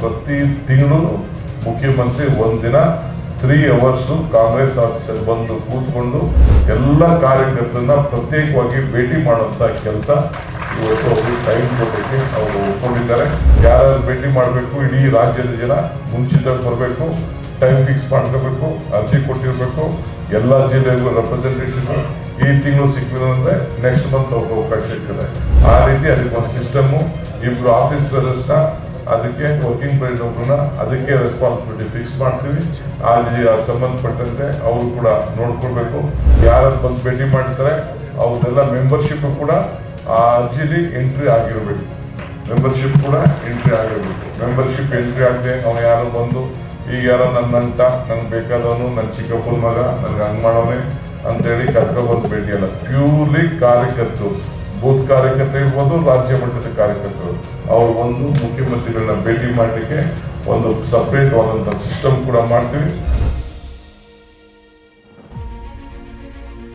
ಪ್ರತಿ ತಿಂಗಳು ಮುಖ್ಯಮಂತ್ರಿ ಒಂದಿನ ತ್ರೀ ಅವರ್ಸ್ ಕಾಂಗ್ರೆಸ್ ಆಫೀಸರ್ ಬಂದು ಕೂತ್ಕೊಂಡು ಎಲ್ಲ ಕಾರ್ಯಕರ್ತರನ್ನ ಪ್ರತ್ಯೇಕವಾಗಿ ಭೇಟಿ ಮಾಡುವಂತ ಕೆಲಸ ಇವತ್ತು ಅವರು ಟೈಮ್ ಕೊಡಲಿಕ್ಕೆ ಅವರು ಒಪ್ಕೊಂಡಿದ್ದಾರೆ. ಯಾರು ಭೇಟಿ ಮಾಡಬೇಕು, ಇಡೀ ರಾಜ್ಯದ ಜನ ಮುಂಚಿತವಾಗಿ ಬರಬೇಕು ಟೈಮ್ ಫಿಕ್ಸ್ ಮಾಡ್ಕೋಬೇಕು, ಅರ್ಜಿ ಕೊಟ್ಟಿರಬೇಕು, ಎಲ್ಲ ಜಿಲ್ಲೆಗೂ ರೆಪ್ರೆಸೆಂಟೇಷನ್ ಈ ತಿಂಗಳು ಸಿಕ್ಕಿಲ್ಲ ಅಂದ್ರೆ ನೆಕ್ಸ್ಟ್ ಮಂತ್ ಅವ್ರಿಗೆ ಅವಕಾಶ ಇರ್ತದೆ. ಆ ರೀತಿ ಅದಕ್ಕೆ ಒಂದು ಸಿಸ್ಟಮು ಇಬ್ರು ಆಫೀಸರ್ಸ್ನ ಅದಕ್ಕೆ ವರ್ಕಿಂಗ್ ಪ್ರೆಸಿಡೆಂಟ್ ಒಬ್ಬರನ್ನ ಅದಕ್ಕೆ ರೆಸ್ಪಾನ್ಸಿಬಿಲಿಟಿ ಫಿಕ್ಸ್ ಮಾಡ್ತೀವಿ. ಆ ಸಂಬಂಧಪಟ್ಟಂತೆ ಅವರು ಕೂಡ ನೋಡ್ಕೊಳ್ಬೇಕು. ಯಾರು ಬಂದು ಭೇಟಿ ಮಾಡ್ತಾರೆ ಅವ್ರದೆಲ್ಲ ಮೆಂಬರ್ಶಿಪ್ ಕೂಡ ಆ ಅರ್ಜಿಲಿ ಎಂಟ್ರಿ ಆಗಿರಬೇಕು. ಮೆಂಬರ್ಶಿಪ್ ಕೂಡ ಎಂಟ್ರಿ ಆಗಿರಬೇಕು. ಮೆಂಬರ್ಶಿಪ್ ಎಂಟ್ರಿ ಆಗದೆ ಅವ್ನು ಯಾರೋ ಬಂದು, ಈಗ ಯಾರೋ ನನ್ನ ನನ್ನಂತ ನನಗೆ ಬೇಕಾದವನು ನನ್ನ ಚಿಕ್ಕಪ್ಪನ ಮಗ, ನನಗೆ ಹಂಗೆ ಮಾಡೋನೆ ಅಂತೇಳಿ ಕರ್ಕೊಬಂದು ಭೇಟಿ ಅಲ್ಲ ಪ್ಯೂರ್ಲಿ ಕಾರ್ಯಕರ್ತರು. ಬೂತ್ ಕಾರ್ಯಕರ್ತರು ಇರ್ಬೋದು, ರಾಜ್ಯ ಮಟ್ಟದ ಕಾರ್ಯಕರ್ತರು. ಅವರು ಒಂದು ಮುಖ್ಯಮಂತ್ರಿಗಳನ್ನ ಭೇಟಿ ಮಾಡಲಿಕ್ಕೆ ಒಂದು ಸಪ್ರೇಟ್ ಆದಂಥ ಸಿಸ್ಟಮ್ ಕೂಡ ಮಾಡ್ತೀವಿ.